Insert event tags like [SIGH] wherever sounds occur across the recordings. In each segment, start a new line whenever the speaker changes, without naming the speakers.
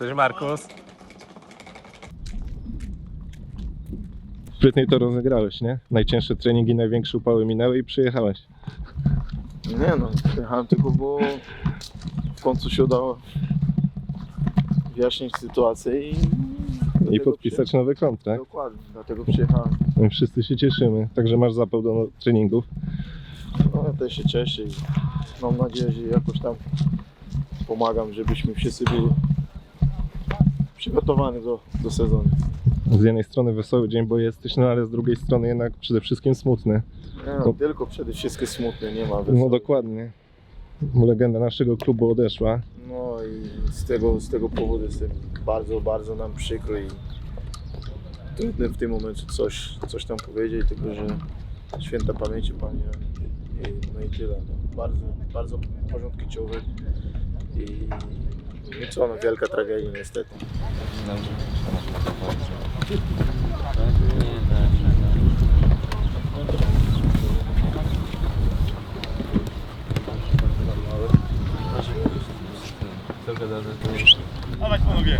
Cześć Markus.
Sprytnie to rozegrałeś, nie? Najcięższe treningi, największe upały minęły i przyjechałeś.
Nie no, przyjechałem tylko, bo w końcu się udało wyjaśnić sytuację i...
I
dlatego
podpisać nowy
przyje-
kontrakt.
Dokładnie, dlatego przyjechałem.
My wszyscy się cieszymy. Także masz zapał do treningów.
No ja też się cieszę i mam nadzieję, że jakoś tam pomagam, żebyśmy wszyscy byli przygotowani do, do sezonu.
Z jednej strony wesoły dzień, bo jesteś, no ale z drugiej strony jednak przede wszystkim smutny. No.
no, tylko przede wszystkim smutne, nie ma
No
wesołych.
dokładnie. Legenda naszego klubu odeszła.
No i z tego, z tego powodu jestem bardzo, bardzo nam przykro i trudno w tym momencie coś, coś tam powiedzieć, tylko że święta pamięci Panie i, no i tyle. No. Bardzo, bardzo porządki człowiek i, no wielka tragedia niestety.
Dawać panowie.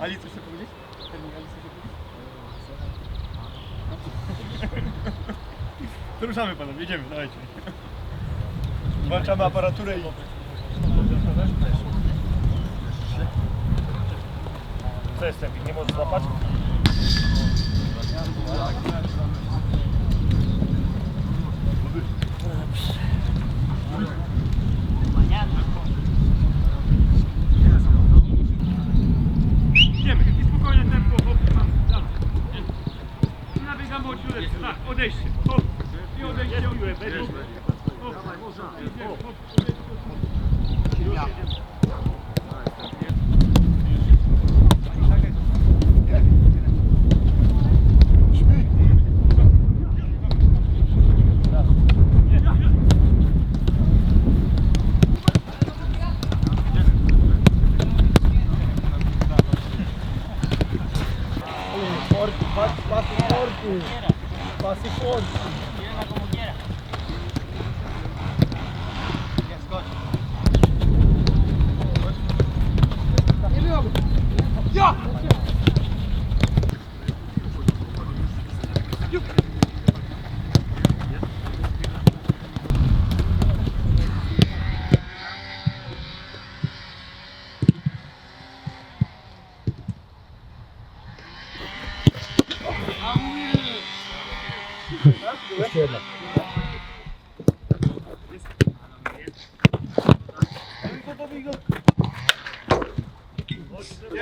Ali, coś chcesz powiedzieć? Termin Ali, coś chcesz powiedzieć? To ruszamy panowie, jedziemy, dawajcie. [LAUGHS] Włączamy aparaturę i... Co jest lepiej, nie możesz złapać?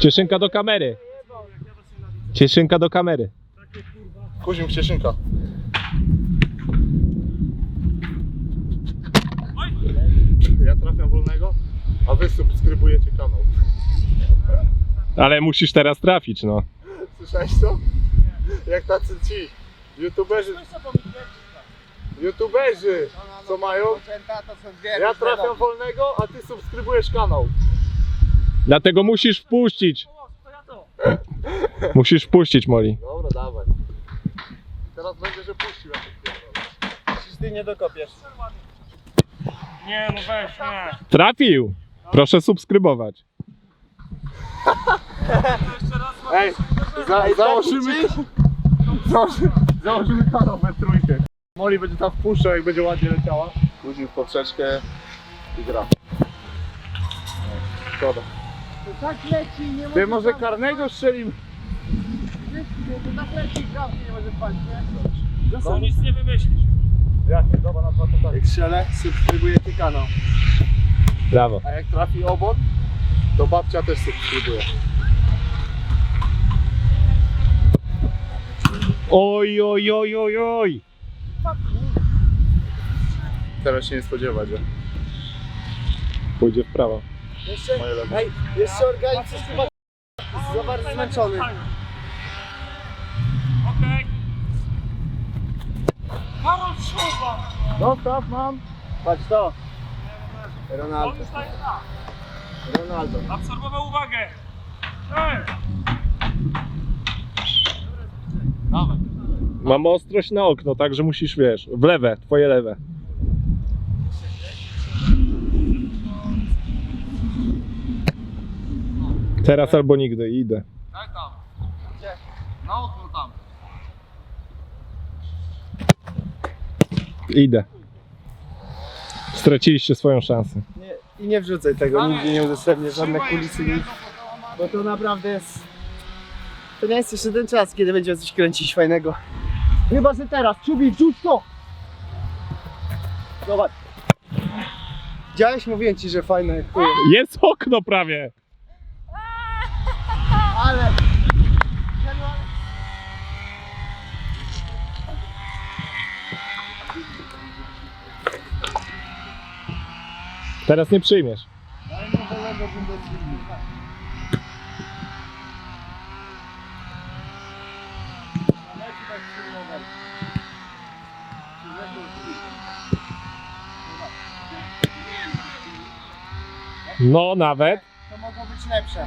Cieszynka do kamery. Cieszynka do kamery.
Kuzim Cieszynka. Ja trafiam wolnego, a wy subskrybujecie kanał.
Ale musisz teraz trafić, no.
Słyszałeś to? Jak tacy ci youtuberzy. Youtuberzy, co mają? Ja trafiam wolnego, a ty subskrybujesz kanał.
Dlatego musisz wpuścić. Musisz wpuścić, Moli.
Dobra, dawaj. Teraz będzie, że puścił. jak to pierdolę.
Przecież ty nie dokopiesz.
Nie, no weź, nie.
Trafił. Proszę subskrybować.
Ej, za, założymy, założymy, założymy kanał we trójkę. Moli będzie tam wpuszczał, jak będzie ładnie leciała. Później w poprzeczkę i gra. No, Szkoda.
Tak leci, nie
Ty może karnego strzelimy?
tak leci, grawki nie może spać, nie? To nic nie wymyślisz.
Jak strzelę, subskrybujecie kanał.
Brawo.
A jak trafi obok, to babcia też subskrybuje.
Oj, oj, oj, oj, oj.
Teraz się nie spodziewać, że
Pójdzie w prawo.
Jeszcze, ej, jeszcze organizm jest chyba za bardzo zmęczony.
Okej. Karol Szuba!
Zostaw, mam. Patrz to.
On
Ronaldo. Ronaldo.
Absorbował uwagę. Ej!
Mam ostrość na okno, także musisz, wiesz, w lewe, twoje lewe. Teraz albo nigdy, idę.
Daj tam. Gdzie? Na okno tam.
Idę. Straciliście swoją szansę.
Nie, I nie wrzucaj tego, nigdzie nie udostępnię żadne kulisy, nic. Bo to naprawdę jest... To nie jest jeszcze ten czas, kiedy będziemy coś kręcić fajnego. Chyba, że teraz. Czubi, wrzuć to! Zobacz. Widziałeś? Mówiłem ci, że fajne.
Jest okno prawie!
Ale...
Teraz nie przyjmiesz. No nawet.
To mogło być lepsze.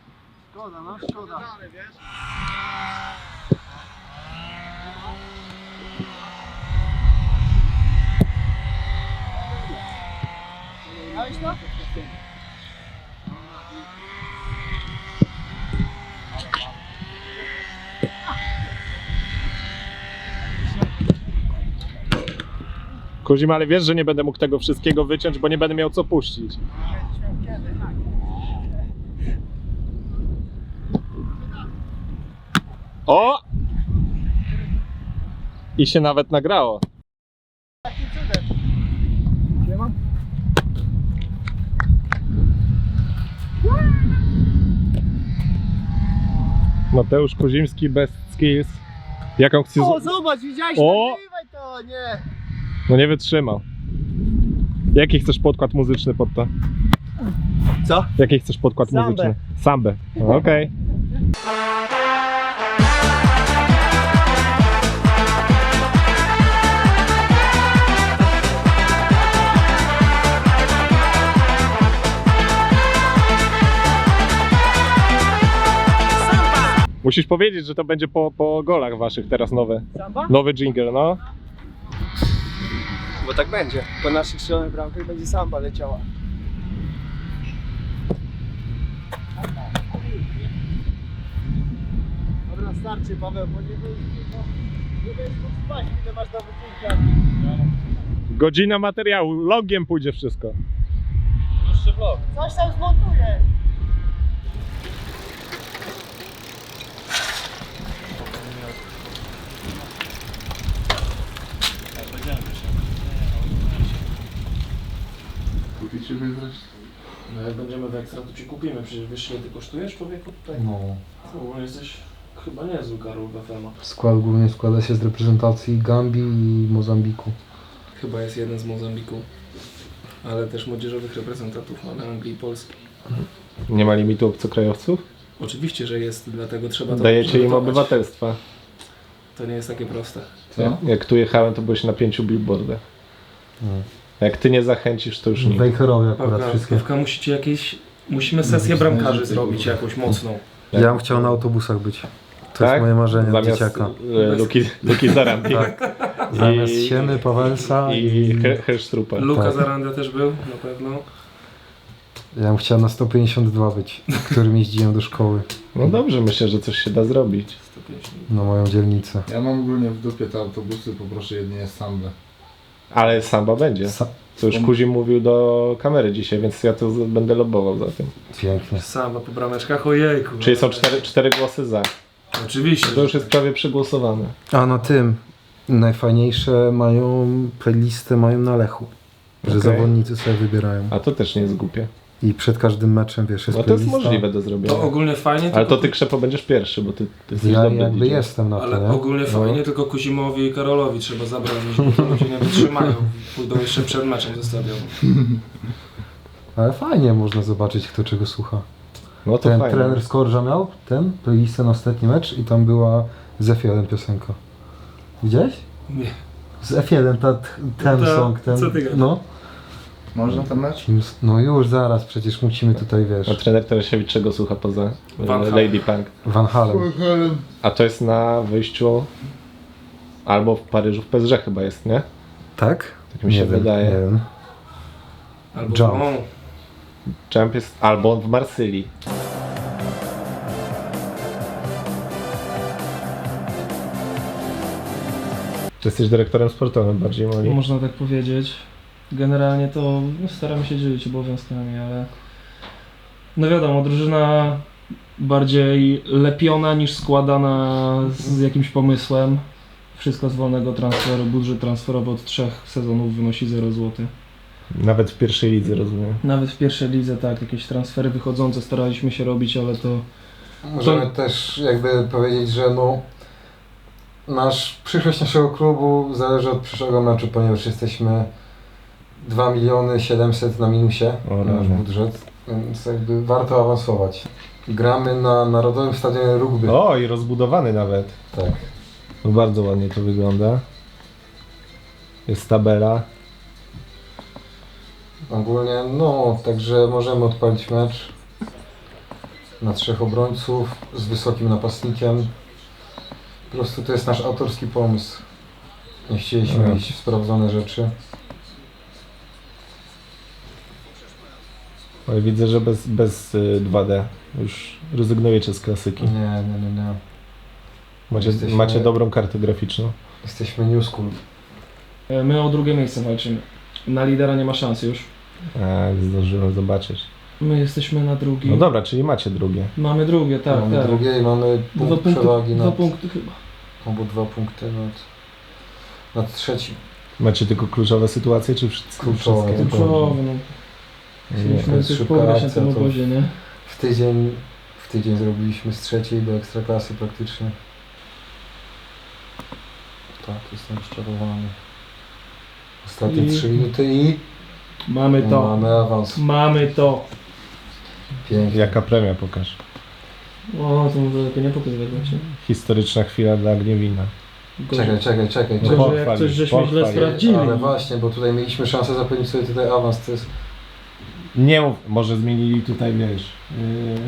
Szkoda, no szkoda. Miałeś to?
Kozim, ale wiesz, że nie będę mógł tego wszystkiego wyciąć, bo nie będę miał co puścić. O! I się nawet nagrało.
Takim cudem. Gdzie mam?
Mateusz Kozimski, best skills. Jaką chcesz...
O, zobacz, widziałeś?
O!
Nagrywaj to, nie.
No nie wytrzymał. Jaki chcesz podkład muzyczny pod to?
Co?
Jaki chcesz podkład
Sambę.
muzyczny? Sambę. No, Okej. Musisz powiedzieć, że to będzie po, po golach waszych teraz nowe.
Samba?
Nowy jingle, no.
Bo tak będzie. Po naszych strzelonych bramkach będzie samba leciała. Dobra, starczy Paweł, bo nie będziesz nie będziesz mógł spać, ile masz do wycinka.
Godzina materiału, logiem pójdzie wszystko.
Coś tam zmontuję.
No jak będziemy w ekstra, to ci kupimy. Przecież wiesz ile ty kosztujesz człowieku tutaj?
No.
No, jesteś chyba niezły Karol FM.
Skład głównie składa się z reprezentacji Gambii i Mozambiku.
Chyba jest jeden z Mozambiku. Ale też młodzieżowych reprezentantów mamy Anglii i Polski.
Nie ma limitu obcokrajowców?
Oczywiście, że jest, dlatego trzeba to
Dajecie im
przygotować.
obywatelstwa.
To nie jest takie proste.
Co?
Jak tu jechałem, to byłeś na pięciu billboardach. Jak ty nie zachęcisz, to już nie.
Wejherowie akurat wszystkie.
Pawka musicie jakieś... Musimy sesję bramkarzy zrobić jakąś mocną.
Ja bym chciał na autobusach być. To jest moje marzenie od
Zamiast
dzieciaka.
e, Luki, Luki Zarambi. [LAUGHS]
Tak. Zamiast
I-
Sieny, Pawelsa
I
i...
He- Hersztrupa.
Luka
Tak.
Zaranda też był, na pewno.
Ja bym chciał na 152 być, którym jeździłem do szkoły.
No dobrze, myślę, że coś się da zrobić.
150.
Na moją dzielnicę.
Ja mam ogólnie w dupie te autobusy, poproszę jedynie sambę.
Ale samba będzie.
Sa-
Co już Kuzim mówił do kamery dzisiaj, więc ja to będę lobbował za tym.
Pięknie.
Samba po brameczkach, ojejku.
Czyli są cztery, cztery głosy za.
Oczywiście.
To już jest prawie przegłosowane.
A na tym najfajniejsze mają playlistę mają na Lechu. Że
Okej.
zawodnicy sobie wybierają.
A to też nie jest głupie.
I przed każdym meczem wiesz, jest
No to jest
playlista.
możliwe do zrobienia.
To ogólnie fajnie,
Ale to
tylko,
ty Krzepo będziesz pierwszy, bo ty, ty jesteś
Ja
dobry
jakby
DJ.
jestem na to,
ale
nie?
ogólnie
No.
fajnie, tylko Kuzimowi i Karolowi trzeba zabronić, bo to ludzie nie wytrzymają. Pójdą jeszcze przed meczem ze stadionu.
Ale fajnie można zobaczyć, kto czego słucha.
No to
Ten
fajnie.
trener Skorża miał ten playlistę na ostatni mecz i tam była z F1 piosenka. Widziałeś?
Nie.
Z F1 ta, ten
Ta-
song, ten.
co ty gadasz?
no.
Można ten mecz?
no już zaraz, przecież musimy tutaj,
A
wiesz,
trener Teresiewicz czego słucha poza e,
Van Halen.
Lady Punk?
Van Halen.
A to jest na wyjściu albo w Paryżu, w PSG chyba jest, nie?
Tak?
Tak mi się
wiem,
wydaje.
Nie wiem.
Albo
Jump.
o,
Champ jest albo w Marsylii. Ty jesteś dyrektorem sportowym bardziej, Moli.
Można tak powiedzieć. Generalnie to no, staramy się dzielić obowiązkami, ale no wiadomo, drużyna bardziej lepiona niż składana z jakimś pomysłem. Wszystko z wolnego transferu. Budżet transferowy od trzech sezonów wynosi 0 zł.
Nawet w pierwszej lidze, rozumiem.
Nawet w pierwszej lidze tak, jakieś transfery wychodzące staraliśmy się robić, ale to
Możemy też jakby powiedzieć, że no nasz, przyszłość naszego klubu zależy od przyszłego meczu, ponieważ jesteśmy 2 miliony 700 na minusie,
O,
nasz budżet, więc jakby warto awansować. Gramy na Narodowym Stadionie Rugby.
O, i rozbudowany nawet.
Tak.
No bardzo ładnie to wygląda. Jest tabela.
Ogólnie, no, także możemy odpalić mecz na trzech obrońców z wysokim napastnikiem. Po prostu to jest nasz autorski pomysł. Nie chcieliśmy
Dobra.
iść w sprawdzone rzeczy.
Ale widzę, że bez, bez y, 2D już rezygnujecie z klasyki.
Nie, nie, nie, nie.
Macie,
Jesteśmy-
macie dobrą kartę graficzną.
Jesteśmy new school.
e, my o drugie miejsce walczymy. Na lidera nie ma szans już.
A, zdążyłem zobaczyć.
My jesteśmy na drugim.
No dobra, czyli macie drugie.
Mamy drugie, tak,
mamy
tak.
drugie i mamy
Dwa
punkt
punkty,
przewagi
dwa
nad,
punkty chyba.
albo dwa punkty nad, nad trzecim.
Macie tylko kluczowe sytuacje, czy?
Kluczowe,
wszystkie?
Kluczowe, no.
Szybka
pograć na
akcja,
tym obozie, nie?
W tydzień, w tydzień zrobiliśmy z trzeciej do ekstraklasy praktycznie. Tak, jestem rozczarowany. Ostatnie
I-
3 minuty i
Mamy to.
mamy awans.
Mamy to.
Pięknie.
Jaka premia pokaż?
O, to może lepiej nie pokazywać właśnie.
Historyczna chwila dla Gniewina.
Czekaj, czekaj, czekaj.
No
czekaj.
Gorzej jak coś żeśmy źle sprawdzili.
Ale właśnie, bo tutaj mieliśmy szansę zapewnić sobie tutaj awans, to jest...
Nie mów, może zmienili tutaj, wiesz,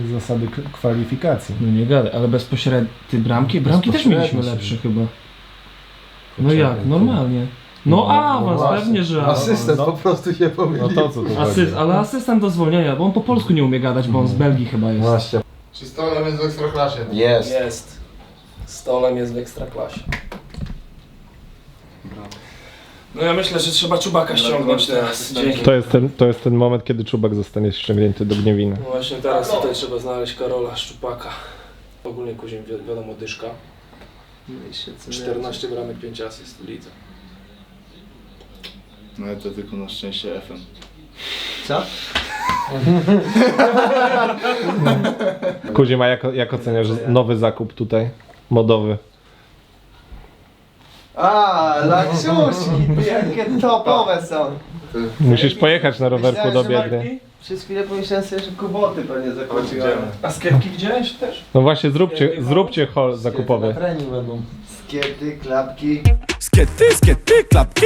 yy, zasady k- kwalifikacji.
No nie gadaj, ale bezpośrednie ty bramki? Bramki też mieliśmy lepsze chyba. No jak,
to-
normalnie. No
No,
awans,
właśnie.
pewnie, że awans.
Asystent
no.
po prostu się
No
pomylił.
to co tu
Asyst,
chodzi?
ale asystent do zwolnienia, bo on po polsku nie umie gadać, bo on z Belgii chyba jest.
Właśnie.
Czy stolem jest w Ekstraklasie?
Jest.
Jest. Stolem jest w ekstraklasie. No ja myślę, że trzeba czubaka ściągnąć teraz. Dzięki.
To jest, ten, to jest ten moment, kiedy czubak zostanie ściągnięty do Gniewina.
No właśnie teraz tutaj trzeba znaleźć Karola Szczupaka. Ogólnie Kuzim wi- wiadomo dyszka. 14 bramek, 5 asyst w lidze.
No ale to tylko na szczęście FM.
Co?
Kuzima, jak, jak oceniasz nowy zakup tutaj, modowy?
A, lakciuszki, jakie topowe są.
Musisz pojechać na rowerku do Biedry.
Przez chwilę pomyślałem sobie, że kuboty pewnie zakończyłem.
A sklepki widziałeś też?
No właśnie, zróbcie, zróbcie hol zakupowy.
będą.
Skiety, klapki.
Skiety, skiety, klapki.